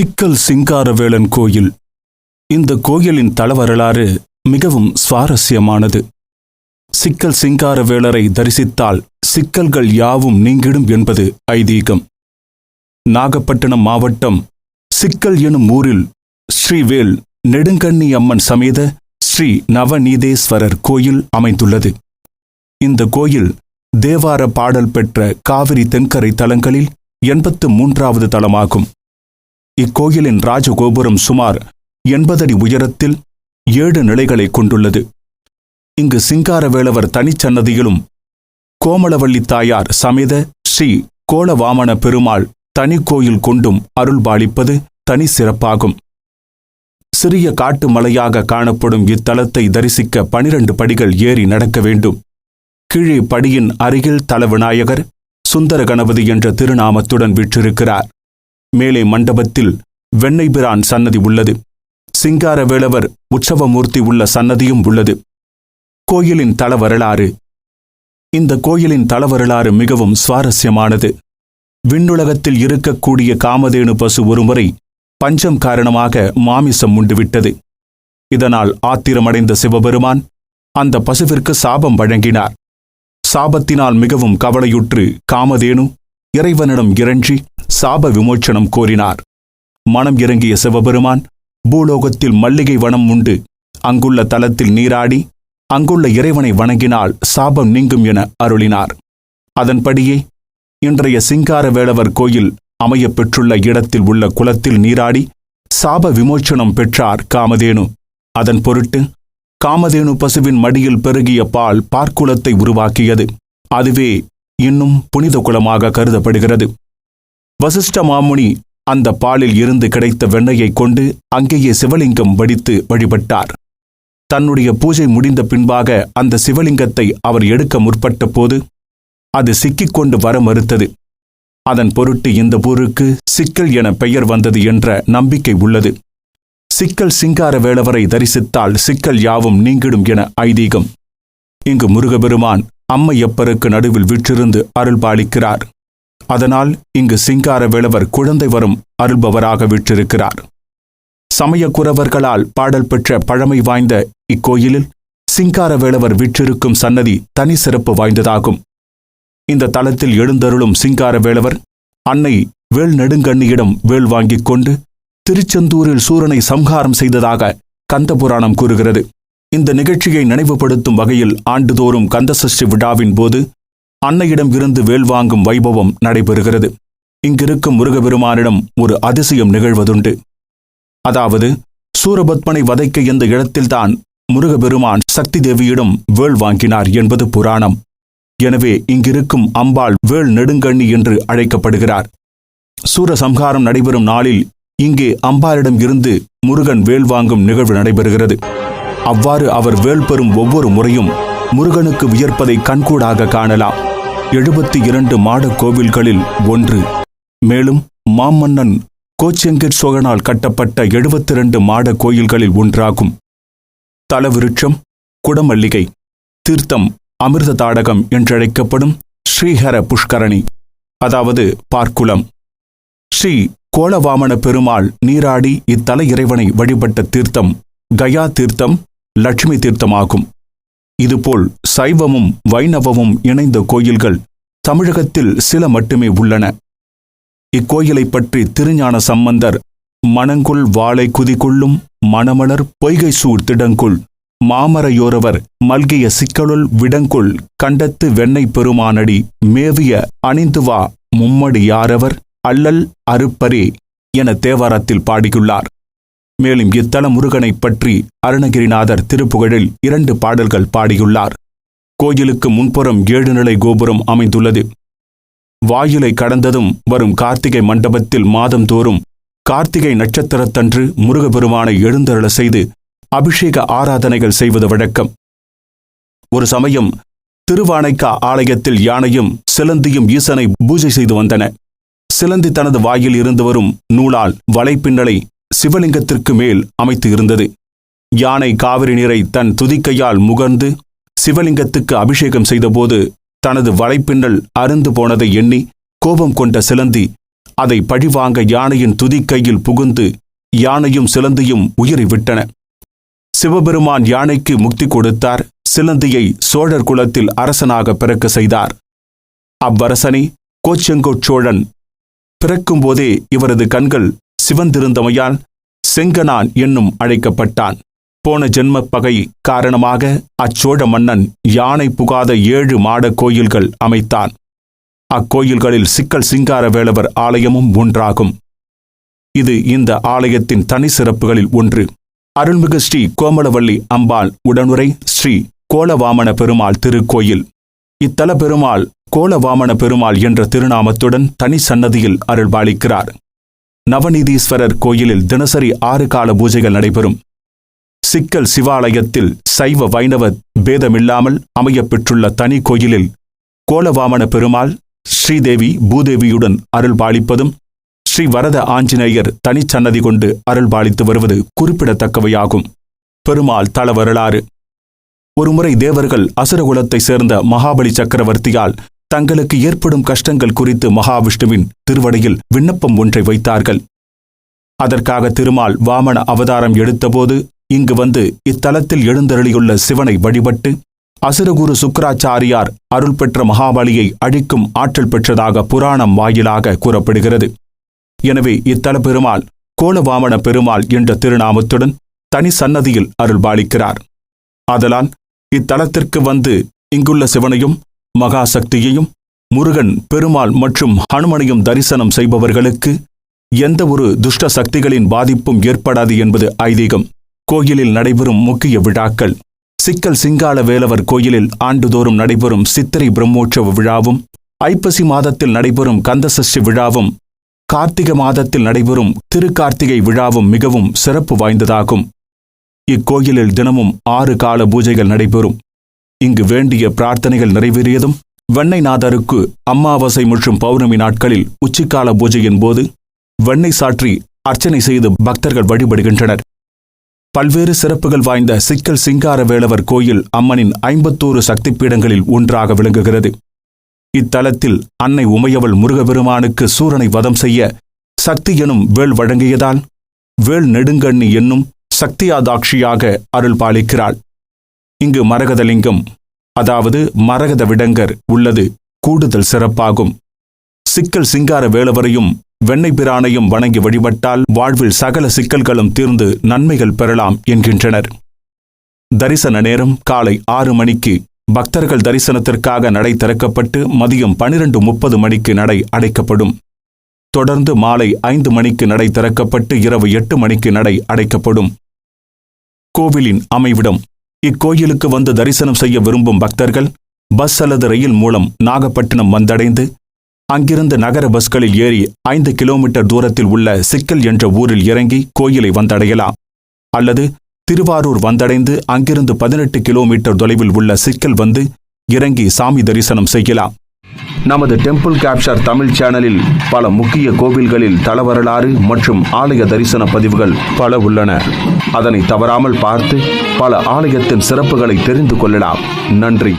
சிக்கல் சிங்காரவேலன் கோயில். இந்த கோயிலின் தளவரலாறு மிகவும் சுவாரஸ்யமானது. சிக்கல் சிங்காரவேலரை தரிசித்தால் சிக்கல்கள் யாவும் நீங்கிடும் என்பது ஐதீகம். நாகப்பட்டினம் மாவட்டம் சிக்கல் எனும் ஊரில் ஸ்ரீவேல் நெடுங்கண்ணி அம்மன் சமேத ஸ்ரீ நவநீதேஸ்வரர் கோயில் அமைந்துள்ளது. இந்த கோயில் தேவார பாடல் பெற்ற காவிரி தென்கரை தலங்களில் எண்பத்து மூன்றாவது தலமாகும். இக்கோயிலின் ராஜகோபுரம் சுமார் எண்பதடி உயரத்தில் ஏழு நிலைகளை கொண்டுள்ளது. இங்கு சிங்காரவேலவர் தனிச்சன்னதியிலும் கோமளவள்ளி தாயார் சமேத ஸ்ரீ கோலவாமன பெருமாள் தனி கோயில் கொண்டும் அருள்பாலிப்பது தனி சிறப்பாகும். சிறிய காட்டு மலையாக காணப்படும் இத்தலத்தை தரிசிக்க பனிரண்டு படிகள் ஏறி நடக்க வேண்டும். கீழே படியின் அருகில் தலவிநாயகர் சுந்தர கணபதி என்ற திருநாமத்துடன் விற்றிருக்கிறார். மேலே மண்டபத்தில் வெண்ணைபிரான் சன்னதி உள்ளது. சிங்காரவேலவர் உற்சவமூர்த்தி உள்ள சன்னதியும் உள்ளது. கோயிலின் தல வரலாறு இந்த கோயிலின் தல வரலாறு மிகவும் சுவாரஸ்யமானது. விண்ணுலகத்தில் இருக்கக்கூடிய காமதேனு பசு ஒருமுறை பஞ்சம் காரணமாக மாமிசம் உண்டுவிட்டது. இதனால் ஆத்திரமடைந்த சிவபெருமான் அந்த பசுவிற்கு சாபம் வழங்கினார். சாபத்தினால் மிகவும் கவலையுற்று காமதேனு இறைவனிடம் இறஞ்சி சாப விமோச்சனம் கோரினார். மனம் இறங்கிய சிவபெருமான் பூலோகத்தில் மல்லிகை வனம் உண்டு. அங்குள்ள தலத்தில் நீராடி அங்குள்ள இறைவனை வணங்கினால் சாபம் நீங்கும் என அருளினார். அதன்படியே இன்றைய சிங்காரவேலவர் கோயில் அமையப் பெற்றுள்ள இடத்தில் உள்ள குலத்தில் நீராடி சாப விமோச்சனம் பெற்றார் காமதேனு. அதன் பொருட்டு காமதேனு பசுவின் மடியில் பெருகிய பால் பார்க்குலத்தை உருவாக்கியது. அதுவே இன்னும் புனித குலமாக கருதப்படுகிறது. வசிஷ்ட மாமுனி அந்த பாலில் இருந்து கிடைத்த வெண்ணையைக் கொண்டு அங்கேயே சிவலிங்கம் வடித்து வழிபட்டார். தன்னுடைய பூஜை முடிந்த பின்பாக அந்த சிவலிங்கத்தை அவர் எடுக்க முற்பட்ட போது அது சிக்கிக்கொண்டு வர மறுத்தது. அதன் பொருட்டு இந்த ஊருக்கு சிக்கல் என பெயர் வந்தது என்ற நம்பிக்கை உள்ளது. சிக்கல் சிங்கார வேளவரை தரிசித்தால் சிக்கல் யாவும் நீங்கிடும் என ஐதீகம். இங்கு முருகபெருமான் அம்மையப்பருக்கு நடுவில் விற்றிருந்து அருள்பாலிக்கிறார். அதனால் இங்கு சிங்கார வேளவர் குழந்தை வரும் அருள்பவராக விற்றிருக்கிறார் சமய குறவர்களால் பாடல் பெற்ற பழமை வாய்ந்த இக்கோயிலில் சிங்கார வேளவர் விற்றிருக்கும் சன்னதி தனி சிறப்பு வாய்ந்ததாகும். இந்த தலத்தில் எழுந்தருளும் சிங்கார வேளவர் அன்னை வேல் நெடுங்கண்ணியிடம் வேல் வாங்கிக் கொண்டு திருச்செந்தூரில் சூரனை சம்ஹாரம் செய்ததாக கந்தபுராணம் கூறுகிறது. இந்த நிகழ்ச்சியை நினைவுபடுத்தும் வகையில் ஆண்டுதோறும் கந்தசஷ்டி விழாவின் போது அன்னையிடம் இருந்து வேல் வாங்கும் வைபவம் நடைபெறுகிறது. இங்கிருக்கும் முருகபெருமானிடம் ஒரு அதிசயம் நிகழ்வதுண்டு. அதாவது சூரபத்மனை வதைக்க இந்த இடத்தில்தான் முருகபெருமான் சக்தி தேவியிடம் வேள் வாங்கினார் என்பது புராணம். எனவே இங்கிருக்கும் அம்பாள் வேள் நெடுங்கண்ணி என்று அழைக்கப்படுகிறார். சூரசம்ஹாரம் நடைபெறும் நாளில் இங்கே அம்பாளிடம் இருந்து முருகன் வேல் வாங்கும் நிகழ்வு நடைபெறுகிறது. அவ்வாறு அவர் வேல் பெறும் ஒவ்வொரு முறையும் முருகனுக்கு வியர்ப்பதை கண்கூடாக காணலாம். எழுபத்தி இரண்டு மாடக் கோவில்களில் ஒன்று. மேலும் மாமன்னன் கோச்செங்கட் சோழனால் கட்டப்பட்ட எழுபத்தி இரண்டு மாட கோயில்களில் ஒன்றாகும். தலவிருட்சம் குடமல்லிகை தீர்த்தம் அமிர்த தாடகம் என்றழைக்கப்படும் ஸ்ரீஹர புஷ்கரணி அதாவது பார்க்குளம். ஸ்ரீ கோலவாமன பெருமாள் நீராடி இத்தல இறைவனை வழிபட்ட தீர்த்தம் கயா தீர்த்தம் லட்சுமி தீர்த்தமாகும் இதுபோல் சைவமும் வைணவமும் இணைந்த கோயில்கள் தமிழகத்தில் சில மட்டுமே உள்ளன. இக்கோயிலைப் பற்றி திருஞான சம்பந்தர் மணங்குள் வாளை குதிகொள்ளும் மணமலர் பொய்கை சூர் திடங்குள் மாமரையோரவர் மல்கிய சிக்கலுள் விடங்குள் கண்டத்து வெண்ணை பெருமானடி மேவிய அணிந்து வா மும்மடி யாரவர் அல்லல் அருப்பரே என தேவாரத்தில் பாடியுள்ளார். மேலும் இத்தல முருகனைப் பற்றி அருணகிரிநாதர் திருப்புகழில் இரண்டு பாடல்கள் பாடியுள்ளார். கோயிலுக்கு முன்புறம் ஏழு நிலை கோபுரம் அமைந்துள்ளது. வாயிலை கடந்ததும் வரும் கார்த்திகை மண்டபத்தில் மாதந்தோறும் கார்த்திகை நட்சத்திரத்தன்று முருகபெருமானை எழுந்தருள செய்து அபிஷேக ஆராதனைகள் செய்வது வழக்கம். ஒரு சமயம் திருவானைக்கா ஆலயத்தில் யானையும் சிலந்தியும் ஈசனை பூஜை செய்து வந்தன. சிலந்தி தனது வாயில் இருந்து வரும் நூலால் வலைப்பின்னலை சிவலிங்கத்திற்கு மேல் அமைத்து இருந்தது. யானை காவிரி நீரை தன் துதிக்கையால் முகர்ந்து சிவலிங்கத்துக்கு அபிஷேகம் செய்தபோது தனது வலைப்பின்னல் அருந்து போனதை எண்ணி கோபம் கொண்ட சிலந்தி அதை பழிவாங்க யானையின் துதிக்கையில் புகுந்து யானையும் சிலந்தியும் உயிரை விட்டன சிவபெருமான் யானைக்கு முக்தி கொடுத்தார். சிலந்தியை சோழர் குலத்தில் அரசனாக பிறக்க செய்தார். அவ்வரசனை கோச்செங்கோட் சோழன் பிறக்கும்போதே இவரது கண்கள் சிவந்திருந்தமையால் செங்கனான் என்னும் அழைக்கப்பட்டான். போன ஜென்ம பகை காரணமாக அச்சோழ மன்னன் யானை புகாத ஏழு மாட கோயில்கள் அமைத்தான். அக்கோயில்களில் சிக்கல் சிங்கார வேளவர் ஆலயமும் ஒன்றாகும். இது இந்த ஆலயத்தின் தனி சிறப்புகளில் ஒன்று. அருள்மிகு ஸ்ரீ கோமலவள்ளி அம்பாள் உடனுரை ஸ்ரீ கோலவாமன பெருமாள் திருக்கோயில். இத்தல பெருமாள் கோலவாமன பெருமாள் என்ற திருநாமத்துடன் தனி சன்னதியில் அருள்பாலிக்கிறார். நவநீதீஸ்வரர் கோயிலில் தினசரி ஆறு கால பூஜைகள் நடைபெறும். சிக்கல் சிவாலயத்தில் சைவ வைணவ பேதமில்லாமல் அமையப்பெற்றுள்ள தனி கோயிலில் கோலவாமன பெருமாள் ஸ்ரீதேவி பூதேவியுடன் அருள்பாலிப்பதும் ஸ்ரீ வரத ஆஞ்சநேயர் தனிச்சன்னதி கொண்டு அருள்பாலித்து வருவது குறிப்பிடத்தக்கவையாகும். பெருமாள் தல வரலாறு. ஒருமுறை தேவர்கள் அசுரகுலத்தைச் சேர்ந்த மகாபலி சக்கரவர்த்தியால் தங்களுக்கு ஏற்படும் கஷ்டங்கள் குறித்து மகாவிஷ்ணுவின் திருவடியில் விண்ணப்பம் ஒன்றை வைத்தார்கள். அதற்காக திருமால் வாமன அவதாரம் எடுத்தபோது இங்கு வந்து இத்தலத்தில் எழுந்தருளியுள்ள சிவனை வழிபட்டு அசுரகுரு சுக்கராச்சாரியார் அருள் பெற்ற மகாபலியை அழிக்கும் ஆற்றல் பெற்றதாக புராணம் வாயிலாக கூறப்படுகிறது. எனவே இத்தல பெருமாள் கோலவாமன பெருமாள் என்ற திருநாமத்துடன் தனி சன்னதியில் அருள்பாலிக்கிறார் ஆதலால் இத்தலத்திற்கு வந்து இங்குள்ள சிவனையும் மகாசக்தியையும் முருகன் பெருமாள் மற்றும் ஹனுமனையும் தரிசனம் செய்பவர்களுக்கு எந்த ஒரு துஷ்ட சக்திகளின் பாதிப்பும் ஏற்படாது என்பது ஐதீகம். கோயிலில் நடைபெறும் முக்கிய விழாக்கள். சிக்கல் சிங்கால வேலவர் கோயிலில் ஆண்டுதோறும் நடைபெறும் சித்திரை பிரம்மோற்சவ விழாவும் ஐப்பசி மாதத்தில் நடைபெறும் கந்தசஷ்டி விழாவும் கார்த்திகை மாதத்தில் நடைபெறும் திருக்கார்த்திகை விழாவும் மிகவும் சிறப்பு வாய்ந்ததாகும். இக்கோயிலில் தினமும் ஆறு கால பூஜைகள் நடைபெறும். இங்கு வேண்டிய பிரார்த்தனைகள் நிறைவேறியதும் வெண்ணைநாதருக்கு அம்மாவாசை மற்றும் பௌர்ணமி நாட்களில் உச்சிக்கால பூஜையின் போது வெண்ணை சாற்றி அர்ச்சனை செய்து பக்தர்கள் வழிபடுகின்றனர். பல்வேறு சிறப்புகள் வாய்ந்த சிக்கல் சிங்கார வேளவர் கோயில் அம்மனின் ஐம்பத்தோரு சக்தி பீடங்களில் ஒன்றாக விளங்குகிறது. இத்தலத்தில் அன்னை உமையவள் முருகபெருமானுக்கு சூரனை வதம் செய்ய சக்தி எனும் வேள் வழங்கியதால் வேள் நெடுங்கண்ணி என்னும் சக்தியாதாட்சியாக அருள் பாலிக்கிறாள். இங்கு மரகதலிங்கம் அதாவது மரகத விடங்கர் உள்ளது கூடுதல் சிறப்பாகும். சிக்கல் சிங்கார வேளவரையும் வெண்ணெய் பிரானையும் வணங்கி வழிபட்டால் வாழ்வில் சகல சிக்கல்களும் தீர்ந்து நன்மைகள் பெறலாம் என்கின்றனர். தரிசன நேரம் காலை ஆறு மணிக்கு பக்தர்கள் தரிசனத்திற்காக நடை திறக்கப்பட்டு மதியம் பனிரெண்டு முப்பது மணிக்கு நடை அடைக்கப்படும். தொடர்ந்து மாலை ஐந்து மணிக்கு நடை திறக்கப்பட்டு இரவு எட்டு மணிக்கு நடை அடைக்கப்படும். கோவிலின் அமைவிடம் இக்கோயிலுக்கு வந்து தரிசனம் செய்ய விரும்பும் பக்தர்கள் பஸ் அல்லது ரயில் மூலம் நாகப்பட்டினம் வந்தடைந்து அங்கிருந்து நகர பஸ்களில் ஏறி ஐந்து கிலோமீட்டர் தூரத்தில் உள்ள சிக்கல் என்ற ஊரில் இறங்கி கோயிலை வந்தடையலாம். அல்லது திருவாரூர் வந்தடைந்து அங்கிருந்து பதினெட்டு கிலோமீட்டர் தொலைவில் உள்ள சிக்கல் வந்து இறங்கி சாமி தரிசனம் செய்யலாம். நமது டெம்பிள் கேப்சர் தமிழ் சேனலில் பல முக்கிய கோவில்களில் தளவரலாறு மற்றும் ஆலய தரிசன பதிவுகள் பல உள்ளன. அதனை தவறாமல் பார்த்து பல ஆலயத்தின் சிறப்புகளை தெரிந்து கொள்ளலாம். நன்றி.